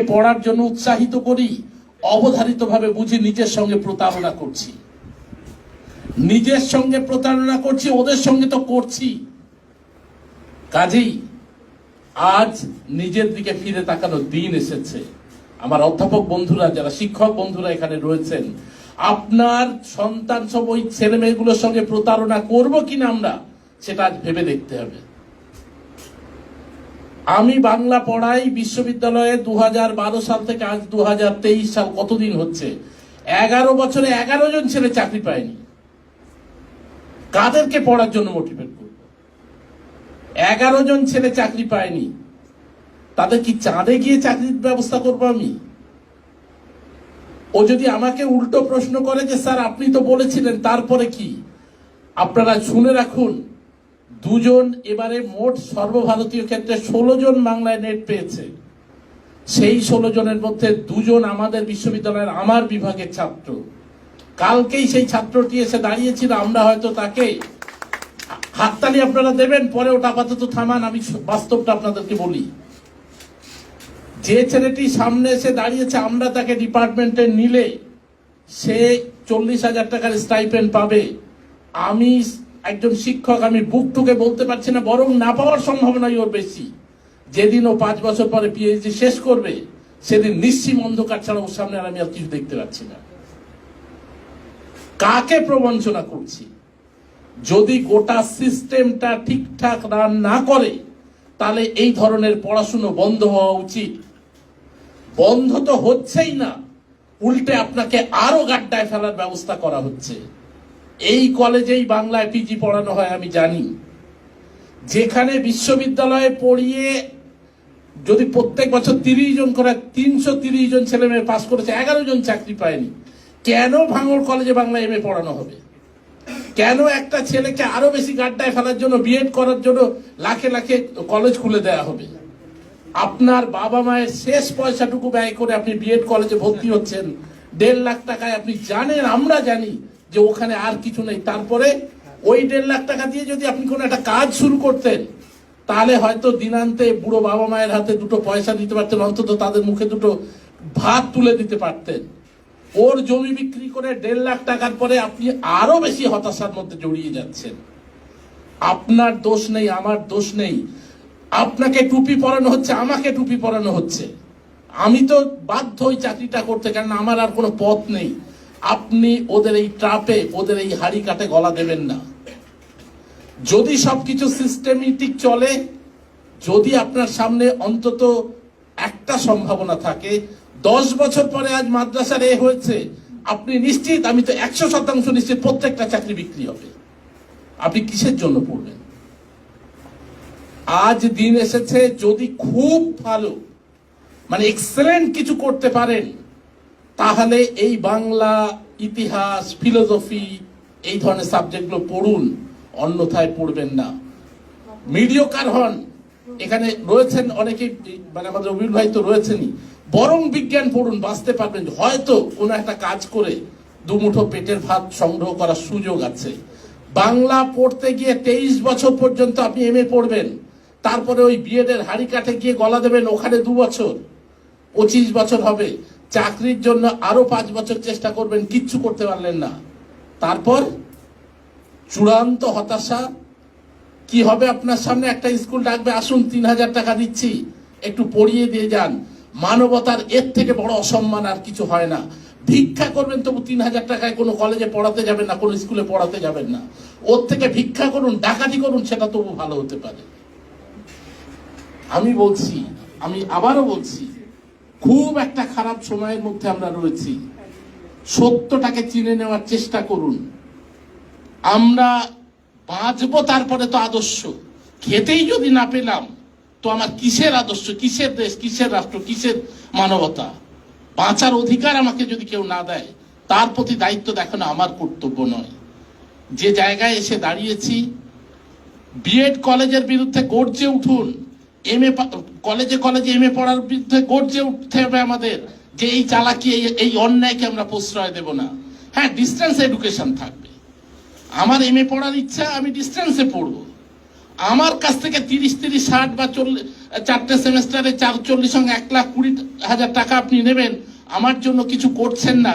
পড়ার জন্য উৎসাহিত করি, অবধারিতভাবে বুঝি নিজের সঙ্গে প্রতারণা করছি। নিজের সঙ্গে প্রতারণা করছি, ওদের সঙ্গে তো করছি। কাজেই আজ নিজের দিকে ফিরে তাকানোর দিন এসেছে। আমার অধ্যাপক বন্ধুরা, যারা শিক্ষক বন্ধুরা এখানে রয়েছেন, আপনার সন্তান সব ওই ছেলে মেয়েগুলোর সঙ্গে প্রতারণা করব কিনা আমরা, সেটা আজ ভেবে দেখতে হবে। আমি বাংলা পড়াই বিশ্ববিদ্যালয়ে দু হাজার বারো সাল থেকে আজ দু হাজার তেইশ সাল কতদিন হচ্ছে? এগারো বছরে এগারো জন ছেলে চাকরি পায়নি। কাদেরকে পড়ার জন্য মোটিভেট করব? এগারো জন ছেলে চাকরি পায়নি। তাদের কি চাঁদে গিয়ে চাকরির ব্যবস্থা করব আমি? ও যদি আমাকে উল্টো প্রশ্ন করে যে, স্যার, আপনি তো বলেছিলেন, তারপরে কি? আপনারা শুনে রাখুন দুজন এবারে মোট সর্বভারতীয় ক্ষেত্রে ষোলো জন বাংলায় নেট পেয়েছে। সেই ষোলো জনের মধ্যে দুজন আমাদের বিশ্ববিদ্যালয়ের আমার বিভাগের ছাত্র। কালকেই সেই ছাত্রটি এসে দাঁড়িয়েছিল, আমরা হয়তো তাকে হাততালি আপনারা দেবেন, পরে ওটা আপাতত থামান, আমি বাস্তবটা আপনাদেরকে বলি। যে ছেলেটি সামনে এসে দাঁড়িয়েছে, আমরা তাকে ডিপার্টমেন্টে নিলে সে চল্লিশ হাজার টাকার স্টাইপেন্ড পাবে। আমি একজন শিক্ষক, আমি বুক টুকে বলতে পারছি না, বরং না পাওয়ার সম্ভাবনাই ওর বেশি। যেদিন ও পাঁচ বছর পরে পিএইচডি শেষ করবে, সেদিন নিশ্চিম অন্ধকার ছাড়া ওর সামনে আর আমি আর কিছু দেখতে পাচ্ছি না। কাকে প্রবঞ্চনা করছি? যদি গোটা সিস্টেমটা ঠিকঠাক রান না করে, তাহলে এই ধরনের পড়াশুনো বন্ধ হওয়া উচিত। বন্ধ তো হচ্ছেই না, উল্টে আপনাকে আরও গাড্ডায় ফেলার ব্যবস্থা করা হচ্ছে। এই কলেজেই বাংলায় পিজি পড়ানো হয়, আমি জানি। যেখানে বিশ্ববিদ্যালয়ে পড়িয়ে যদি প্রত্যেক বছর তিরিশ জন করে তিনশো তিরিশ জন ছেলে মেয়ে পাশ করেছে, এগারো জন চাকরি পায়নি। কেন ভাঙড় কলেজে বাংলা এম পড়ানো হবে? কেন একটা ছেলেকে আরও বেশি গাড্ডায় ফেলার জন্য বিএড করার জন্য লাখে লাখে কলেজ খুলে দেওয়া হবে? আপনার বাবা মায়ের শেষ পয়সাটুকু ব্যয় করে আপনি বিএড কলেজে ভর্তি হচ্ছেন। দেড় লাখ টাকায় আপনি জানেন, আমরা জানি। যে ওখানে আর কিছু নেই। তারপরে ওই দেড় লাখ টাকা দিয়ে যদি আপনি কোনো একটা কাজ শুরু করতেন, তাহলে হয়তো দিনান্তে বুড়ো বাবা মায়ের হাতে দুটো পয়সা দিতে পারতেন, অন্তত তাদের মুখে দুটো ভাত তুলে দিতে পারতেন। ওর জমি বিক্রি করে দেড় লাখ টাকার পরে আপনি আরও বেশি হতাশার মধ্যে জড়িয়ে যাচ্ছেন। আপনার দোষ নেই, আমার দোষ নেই। আপনাকে টুপি পরানো হচ্ছে, আমাকে টুপি পরানো হচ্ছে। আমি তো বাধ্য ওই চাকরিটা করতে কারণ আমার আর কোনো পথ নেই। আপনি ওদের এই ট্রাপে, ওদের এই হাড়ি কাটে গলা দেবেন না। যদি সবকিছু সিস্টেমেটিক চলে, যদি আপনার সামনে অন্তত একটা সম্ভাবনা থাকে, দশ বছর পরে আজ মাদ্রাসার এ হয়েছে, আপনি নিশ্চিত, আমি তো একশো শতাংশ নিশ্চিত প্রত্যেকটা চাকরি বিক্রি হবে। আপনি কিসের জন্য পড়বেন? আজ দিন এসেছে, যদি খুব ভালো মানে এক্সেলেন্ট কিছু করতে পারেন তাহলে এই বাংলা ইতিহাস ফিলোসফি এই ধরনের সাবজেক্টগুলো পড়ুন, অন্যথায় পড়বেন না। মিডিওকার হন। এখানে রয়েছেন অনেকে মানে আমাদের অবির ভাই তো রয়েছেনই। বরং বিজ্ঞান পড়ুন, বাঁচতে পারবেন। হয়তো কোনো একটা কাজ করে দুমুঠো পেটের ভাত সংগ্রহ করার সুযোগ আছে। বাংলা পড়তে গিয়ে তেইশ বছর পর্যন্ত আপনি এম এ পড়বেন। তারপরে ওই বিএড এর হাড়ি কাঠে গিয়ে গলা দেবেন, ওখানে দু বছর। পঁচিশ বছর হবে। চাকরির জন্য আরও পাঁচ বছর চেষ্টা করবেন, কিচ্ছু করতে পারলেন না। তারপর চূড়ান্ত হতাশা, কি হবে আপনার সামনে? একটা স্কুল ডাকবে, আসুন, তিন হাজার টাকা দিচ্ছি, একটু পড়িয়ে দিয়ে যান। মানবতার এর থেকে বড় অসম্মান আর কিছু হয় না। ভিক্ষা করবেন, তবু তিন হাজার টাকায় কোনো কলেজে পড়াতে যাবেন না, কোনো স্কুলে পড়াতে যাবেন না। ওর থেকে ভিক্ষা করুন, ডাকাতি করুন, সেটা তবু ভালো হতে পারে। আমি বলছি, আমি আবারও বলছি খুব একটা খারাপ সময়ের মধ্যে আমরা রয়েছি। সত্যটাকে চিনে নেওয়ার চেষ্টা করুন। আমরা বাঁচবো তারপরে তো আদর্শ। খেতেই যদি না পেলাম, তো আমার কিসের আদর্শ? কিসের দেশ? কিসের রাষ্ট্র? কিসের মানবতা? বাঁচার অধিকার আমাকে যদি কেউ না দেয়, তার প্রতি দায়িত্ব দেখানো আমার কর্তব্য নয়। যে জায়গায় এসে দাঁড়িয়েছি বিএড কলেজের বিরুদ্ধে গর্জে উঠুন। এম এ কলেজে কলেজে এম এ পড়ার বিরুদ্ধে গর্জে উঠতে হবে আমাদের যে এই চালাকি, এই- অন্যায়কে আমরা প্রশ্রয় দেব না। হ্যাঁ ডিস্টেন্স এডুকেশন থাকবে। আমার এম এ পড়ার ইচ্ছা, আমি ডিস্টেন্সে পড়ব। আমার কাছ থেকে তিরিশ তিরিশ, ষাট বা চল্লিশ চারটে সেমেস্টারে চারচল্লিশ সঙ্গে এক লাখ কুড়ি হাজার টাকা আপনি নেবেন, আমার জন্য কিছু করছেন না।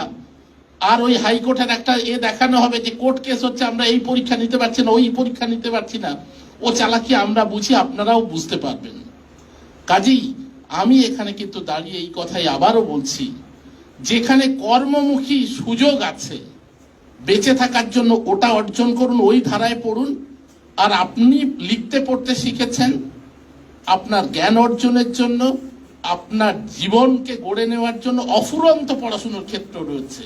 আর ওই হাইকোর্টের একটা এ দেখানো হবে যে কোর্ট কেস হচ্ছে, আমরা এই পরীক্ষা নিতে পারছি না, ওই পরীক্ষা নিতে পারছি না। ও চালাকি আমরা বুঝি আপনারাও বুঝতে পারবেন। কাজেই আমি এখানে কিন্তু দাঁড়িয়ে এই কথাই আবারও বলছি, যেখানে কর্মমুখী সুযোগ আছে, বেঁচে থাকার জন্য ওটা অর্জন করুন, ওই ধারায় পড়ুন, আর আপনি লিখতে পড়তে শিখেছেন, আপনার জ্ঞান অর্জনের জন্য, আপনার জীবনকে গড়ে নেওয়ার জন্য অফুরন্ত পড়াশুনোর ক্ষেত্র রয়েছে,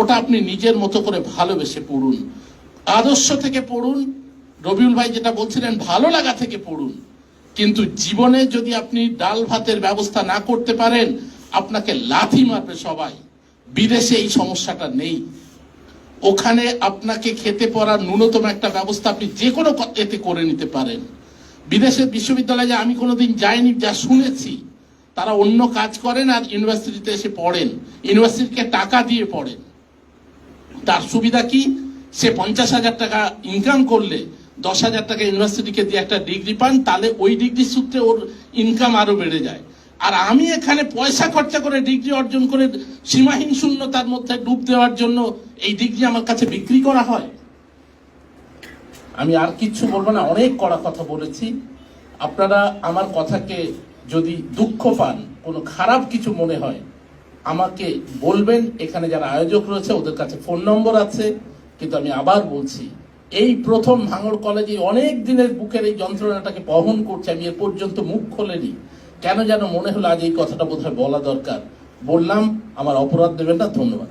ওটা আপনি নিজের মতো করে ভালোবেসে পড়ুন, আদর্শ থেকে পড়ুন রবিউল ভাই যেটা বলছিলেন, ভালো লাগা থেকে পড়ুন। কিন্তু জীবনে যদি আপনি ডাল ভাতের ব্যবস্থা না করতে পারেন, আপনাকে লাথি মারবে সবাই। বিদেশে এই সমস্যাটা নেই। ওখানে আপনাকে খেতে পড়ার ন্যূনতম একটা ব্যবস্থা আপনি যে কোনো এতে করে নিতে পারেন। বিদেশের বিশ্ববিদ্যালয়ে আমি কোনোদিন যাইনি, যা শুনেছি। তারা অন্য কাজ করেন আর ইউনিভার্সিটিতে এসে পড়েন। ইউনিভার্সিটিকে টাকা দিয়ে পড়েন। তার সুবিধা কি? সে পঞ্চাশ হাজার টাকা ইনকাম করলে দশ হাজার টাকা ইউনিভার্সিটিকে দিয়ে একটা ডিগ্রি পান, তাহলে ওই ডিগ্রি সূত্রে ওর ইনকাম আরও বেড়ে যায়। আর আমি এখানে পয়সা খরচা করে ডিগ্রি অর্জন করে সীমাহীন শূন্যতার মধ্যে ডুব দেওয়ার জন্য এই ডিগ্রি আমার কাছে বিক্রি করা হয়? আমি আর কিচ্ছু বলব না, অনেক কড়া কথা বলেছি। আপনারা আমার কথাকে যদি দুঃখ পান, কোনো খারাপ কিছু মনে হয়, আমাকে বলবেন। এখানে যারা আয়োজক রয়েছে, ওদের কাছে ফোন নম্বর আছে, কিন্তু আমি আবার বলছি এই প্রথম ভাঙর কলেজে অনেক দিনের বুকের এই যন্ত্রণাটাকে বহন করছে, আমি এ পর্যন্ত মুখ খোলেনি। কেন যেন মনে হলো আজ এই কথাটা বোধহয় বলা দরকার। বললাম, আমার অপরাধ দেবেন না, ধন্যবাদ।